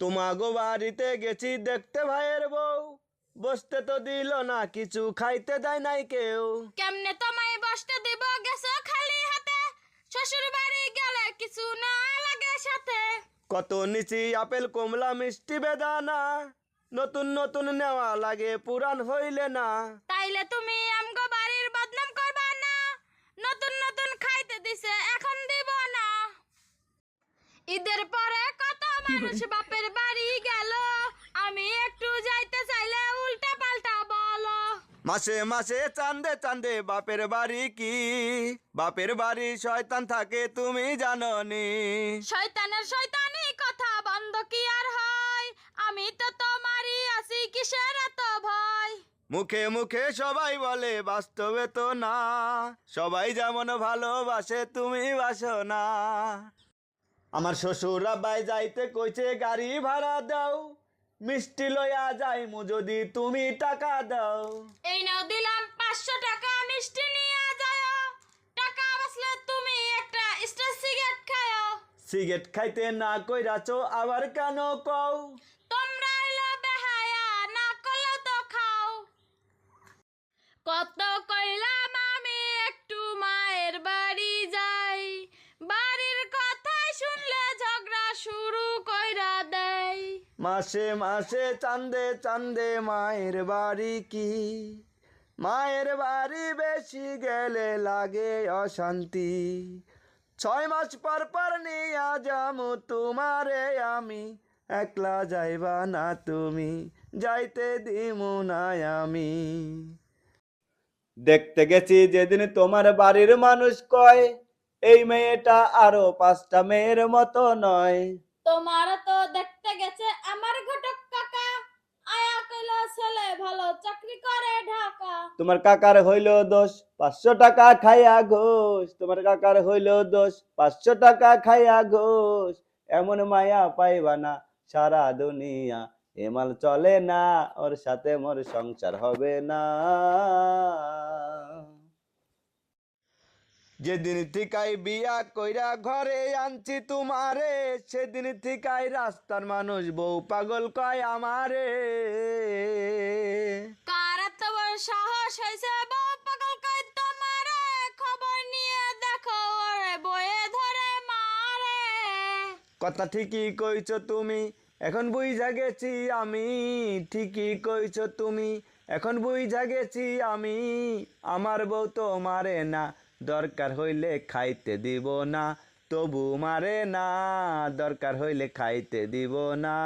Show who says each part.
Speaker 1: তোমাগো বাড়িতে গেছি দেখতে ভাইয়ের বউ। বসতে তো দিল না কিছু খাইতে দেয় নাই কেউ।
Speaker 2: কেমনে তোমায় বসতে দিব গেছো খালি হাতে? শ্বশুর বাড়ি গেলে কিছু না লাগে সাথে।
Speaker 1: কত নিচি আপেল কমলা মিষ্টি বেদানা। নতুন নতুন নেওয়া লাগে পুরান হইলে না।
Speaker 2: তাইলে তুমি আমগো বাড়ির বদনাম করবা না। নতুন নতুন খাইতে দিছে এখন দিব না। ঈদের পরে কত মানুষ বাপের বাড়ি গেল আমি একটু যাইতে চাইলে উল্টা পাল্টা বলো
Speaker 1: মাসে মাসে চান্দে চান্দে বাপের বাড়ি কি? বাপের বাড়ি শয়তান থাকে তুমি জানো নি
Speaker 2: শয়তানের শয়তানি কথা বন্ধ কি আর হয়? আমি তো তোমারই আছি কিসের এত ভয়?
Speaker 1: মুখে মুখে সবাই বলে বাস্তবে তো না। সবাই যেমন ভালোবাসে তুমি বাসো না। আমার শ্বশুর আব্বাই যাইতে কইছে গাড়ি ভাড়া দাও। মিষ্টি লয়া যাইমু যদি তুমি টাকা দাও।
Speaker 2: এই নাও দিলাম পাঁচশো টাকা মিষ্টি নিয়ে যাও টাকা বাঁচলে তুমি একটা স্টার সিগারেট খাও
Speaker 1: সিগারেট খাইতে না কইরাছো আবার কেন কও?
Speaker 2: তোমরা এলো বেহায়া না করলেও তো খাও। কত
Speaker 1: মাসে মাসে চান্দে চান্দে মায়ের বাড়ি কি? মায়ের বাড়ি বেশি গেলে লাগে অশান্তি। ছয় মাস পর পর নিয়া যামু তোমারে আমি। একলা যাইবা না তুমি যাইতে দিমু না আমি। দেখতে গেছি যেদিন তোমার বাড়ির মানুষ কয় এই মেয়েটা আরও পাঁচটা মেয়ের মতো নয়।
Speaker 2: তোমার তো দেখতে
Speaker 1: তোমার কাকার হইল দোষ, পাঁচশো টাকা খাইয়া ঘোষ। তোমার কাকার হইল দোষ, পাঁচশো টাকা খাইয়া ঘোষ। এমন মায়া পাইবা না সারা দুনিয়া। এমাল চলে না, ওর সাথে মোর সংসার হবে না। যেদিন থিকাই বিয়া কইরা ঘরে আনছি তোমারে, সেদিন থিকাই রাস্তার মানুষ বউ পাগল কয় আমারে। কথা ঠিকই কইছো তুমি। এখন বুঝা গেছি আমি, ঠিকই কইছো তুমি। এখন বুঝা গেছি আমি, আমার বউ তো মারে না। দরকার হইলে খাইতে দিব না, তবু মারে না। দরকার হইলে খাইতে দিব না।